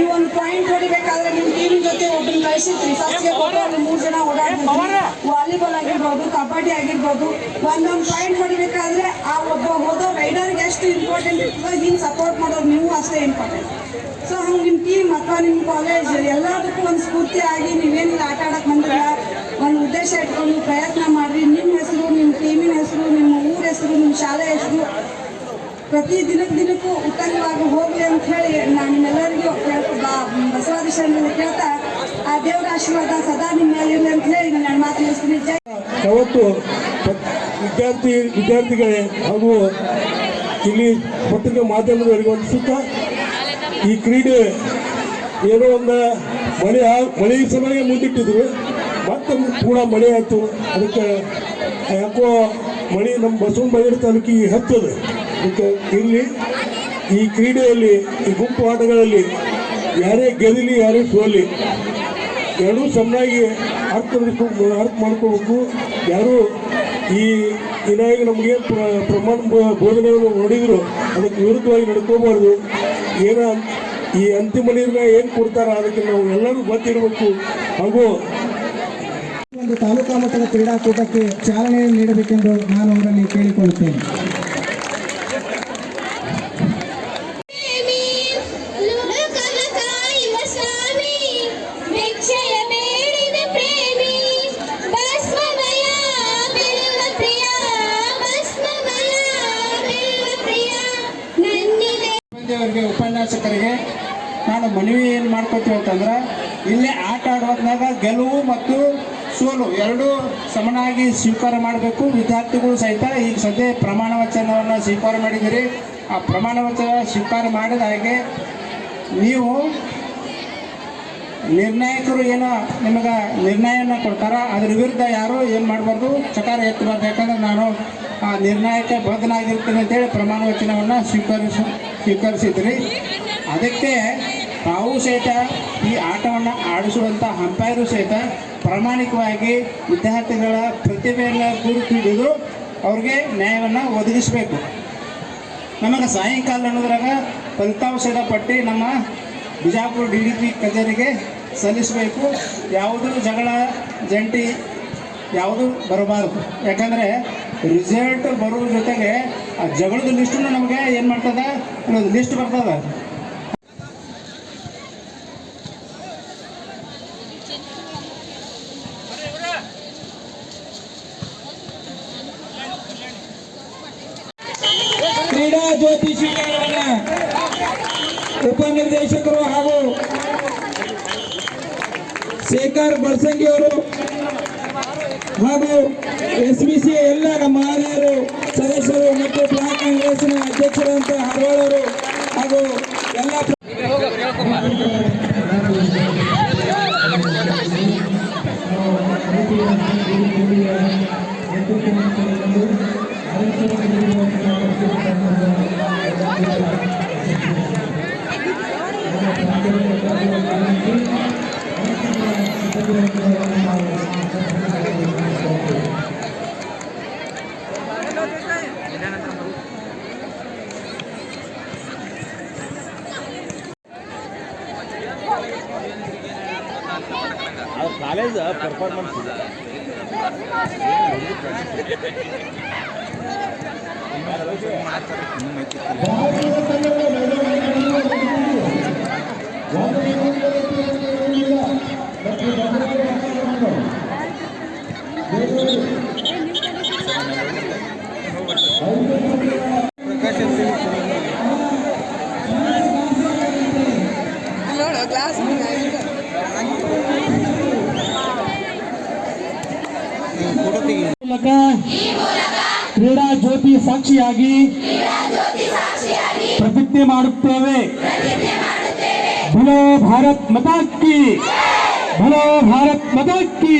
ನೀವು ಒಂದು ಪಾಯಿಂಟ್ ಹೊಡಿಬೇಕಾದ್ರೆ ನಿಮ್ಮ ಟೀಮ್ ಜೊತೆ ಒಬ್ಬರು ಕಳಿಸಿದ್ರಿ ಫಸ್ಟ್ಗೆ ಕೊಟ್ಟು ಮೂರು ಜನ ಓಡಾಡ್ತೀವಿ ವಾಲಿಬಾಲ್ ಆಗಿರ್ಬೋದು ಕಬಡ್ಡಿ ಆಗಿರ್ಬೋದು ಒಂದೊಂದು ಪಾಯಿಂಟ್ ಹೊಡಿಬೇಕಾದ್ರೆ ಆ ಒಬ್ಬ ಹೋದೋ ರೈಡರ್ಗೆ ಎಷ್ಟು ಇಂಪಾರ್ಟೆಂಟ್ ಇರ್ತದೋ ಹಿಂಗೆ ಸಪೋರ್ಟ್ ಮಾಡೋದು ನೀವು ಅಷ್ಟೇ ಇಂಪಾರ್ಟೆಂಟ್ ಸೊ ಹಂಗೆ ನಿಮ್ಮ ಟೀಮ್ ಅಥವಾ ನಿಮ್ಮ ಕಾಲೇಜ್ ಎಲ್ಲದಕ್ಕೂ ಒಂದು ಸ್ಫೂರ್ತಿ ಆಗಿ ನೀವೇನಿಲ್ಲ ಆಟ ಆಡಕ್ಕೆ ಬಂದಿಲ್ಲ. ಒಂದು ಉದ್ದೇಶ ಇಟ್ಕೊಂಡು ಪ್ರಯತ್ನ ಮಾಡಿರಿ. ನಿಮ್ಮ ಹೆಸರು ನಿಮ್ಮ ಟೀಮಿನ ಹೆಸರು ನಿಮ್ಮ ಊರ ಹೆಸರು ನಿಮ್ಮ ಶಾಲೆ ಹೆಸರು. ಪ್ರತಿ ದಿನಕ್ಕೆ ದಿನಕ್ಕೂ ಉತ್ತಮವಾಗಿ ಹೋಗ್ಲಿ ಅಂತ ಹೇಳಿ ನಾನು ನಿಮ್ಮೆಲ್ಲರಿಗೂ ಕೇಳ್ಕೊ ಹೇಳ್ತಾ ಆ ದೇವರ ಆಶೀರ್ವಾದ ಸದಾ ನಿಮ್ಮ ಮೇಲೆ ಇರಲಿ ಅಂತ ಹೇಳಿ ನಾನು ಮಾತು ಮುಗಿಸ್ತೀನಿ ಜೈ ಯಾವತ್ತು ವಿದ್ಯಾರ್ಥಿ ವಿದ್ಯಾರ್ಥಿಗಳೇ ಹಾಗೂ ಇಲ್ಲಿ ಪತ್ರಿಕಾ ಮಾಧ್ಯಮದವರಿಗೆ ಒಂದು ಈ ಕ್ರೀಡೆ ಏನೋ ಒಂದು ಮಳೆ ಮಳೆ ಸಮಯ ಮುಂದಿಟ್ಟಿದ್ರು, ಮತ್ತೆ ಕೂಡ ಮಳೆ ಆಯ್ತು. ಅದಕ್ಕೆ ಯಾಕೋ ಮಳೆ ನಮ್ಮ ಬಸವನ ಬಯಲು ತಾಲೂಕಿಗೆ ಹತ್ತದೆ. ಅದಕ್ಕೆ ಇಲ್ಲಿ ಈ ಕ್ರೀಡೆಯಲ್ಲಿ, ಈ ಗುಂಪು ಆಟಗಳಲ್ಲಿ ಯಾರೇ ಗೆಲ್ಲಿ ಯಾರೇ ಸೋಲಿ, ಎರಡೂ ಸಮನಾಗಿ ಅರ್ಥ ಅರ್ಥ ಮಾಡ್ಕೋಬೇಕು ಯಾರು ಈ ವಿನಾಯಕ ನಮಗೆ ಪ್ರ- ಪ್ರಮಾಣ ಬೋಧನೆಗಳು ನೋಡಿದ್ರು, ಅದಕ್ಕೆ ವಿರುದ್ಧವಾಗಿ ನಡ್ಕೋಬಾರ್ದು. ಏನ, ಈ ಅಂತಿಮ ನಿರ್ಣಯ ಏನು ಕೊಡ್ತಾರ, ಅದಕ್ಕೆ ನಾವು ಎಲ್ಲರೂ ಗೊತ್ತಿರಬೇಕು. ಹಾಗೂ ಒಂದು ತಾಲೂಕಾ ಮಟ್ಟದ ಕ್ರೀಡಾಕೂಟಕ್ಕೆ ಚಾಲನೆ ನೀಡಬೇಕೆಂದು ನಾನು ಅವರಲ್ಲಿ ಕೇಳಿಕೊಳ್ಳುತ್ತೇನೆ. ಅವರಿಗೆ ಉಪನ್ಯಾಸಕರಿಗೆ ನಾನು ಮನವಿ ಏನು ಮಾಡ್ಕೊತೀವಿ ಅಂತಂದ್ರೆ, ಇಲ್ಲೇ ಆಟ ಆಡೋದ್ನಾಗ ಗೆಲುವು ಮತ್ತು ಸೋಲು ಎರಡೂ ಸಮನಾಗಿ ಸ್ವೀಕಾರ ಮಾಡಬೇಕು. ವಿದ್ಯಾರ್ಥಿಗಳು ಸಹಿತ ಈಗ ಸದ್ಯ ಪ್ರಮಾಣ ವಚನವನ್ನು ಸ್ವೀಕಾರ ಮಾಡಿದ್ದೀರಿ. ಆ ಪ್ರಮಾಣ ವಚನ ಸ್ವೀಕಾರ ಮಾಡಿದ ಹಾಗೆ ನೀವು ನಿರ್ಣಾಯಕರು ಏನೋ ನಿಮಗೆ ನಿರ್ಣಯವನ್ನು ಕೊಡ್ತಾರ, ಅದ್ರ ವಿರುದ್ಧ ಯಾರು ಏನು ಮಾಡಬಾರ್ದು? ಚಕಾರ ಎತ್ತಬಾರ್ದು ಯಾಕಂದ್ರೆ ನಾನು ನಿರ್ಣಯಕ್ಕೆ ಬದ್ಧನಾಗಿರ್ತೀನಿ ಅಂತೇಳಿ ಪ್ರಮಾಣ ವಚನವನ್ನು ಸ್ವೀಕರಿಸ, ಸ್ವೀಕರಿಸಿದ್ರಿ. ಅದಕ್ಕೆ ತಾವು ಸಹಿತ ಈ ಆಟವನ್ನು ಆಡಿಸುವಂಥ ಅಂಪೈರು ಸಹಿತ ಪ್ರಾಮಾಣಿಕವಾಗಿ ವಿದ್ಯಾರ್ಥಿಗಳ ಪ್ರತಿಭೆಯನ್ನು ಗುರುತು ಹಿಡಿದು ಅವ್ರಿಗೆ ನ್ಯಾಯವನ್ನು ಒದಗಿಸಬೇಕು. ನಮಗೆ ಸಾಯಂಕಾಲ ಅನ್ನೋದ್ರಾಗ ಫಲಿತಾಂಶದ ಪಟ್ಟಿ ನಮ್ಮ ಬಿಜಾಪುರ ಡಿ ಡಿ ಪಿ ಕಚೇರಿಗೆ ಸಲ್ಲಿಸಬೇಕು. ಯಾವುದೂ ಜಗಳ ಜಂಟಿ ಯಾವುದು ಬರಬಾರದು. ಯಾಕಂದರೆ ರಿಸಲ್ಟ್ ಬರೋ ಜೊತೆಗೆ ಆ ಜಗಳದ ಲಿಸ್ಟನ್ನು ನಮಗೆ ಏನು ಮಾಡ್ತದ? ಅನ್ನೋದು ಲಿಸ್ಟ್ ಬರ್ತದ. ಕ್ರೀಡಾ ಜ್ಯೋತಿ ಉಪನಿರ್ದೇಶಕರು ಹಾಗೂ ಶೇಖರ್ ಬಳ್ಸಂಗಿ ಅವರು ಹಾಗೂ ಎಸ್ ಬಿ ಸಿ ಎಲ್ಲ ನಮ್ಮ ಆರ್ಯರು ಸದಸ್ಯರು ಮತ್ತು ಬ್ಲಾಕ್ ಕಾಂಗ್ರೆಸ್ನ ಅಧ್ಯಕ್ಷರಂತ ಹರವಾಳ್ ಅವರು ಹಾಗೂ ಎಲ್ಲ ಮೂಲಕ ಕ್ರೀಡಾ ಜ್ಯೋತಿ ಸಾಕ್ಷಿಯಾಗಿ ಪ್ರತಿಜ್ಞೆ ಮಾಡುತ್ತೇವೆ ಭಲೋ ಭಾರತ್ ಮತಾಕ್ಕಿ ಭಲೋ ಭಾರತ್ ಮತಾಕ್ಕಿ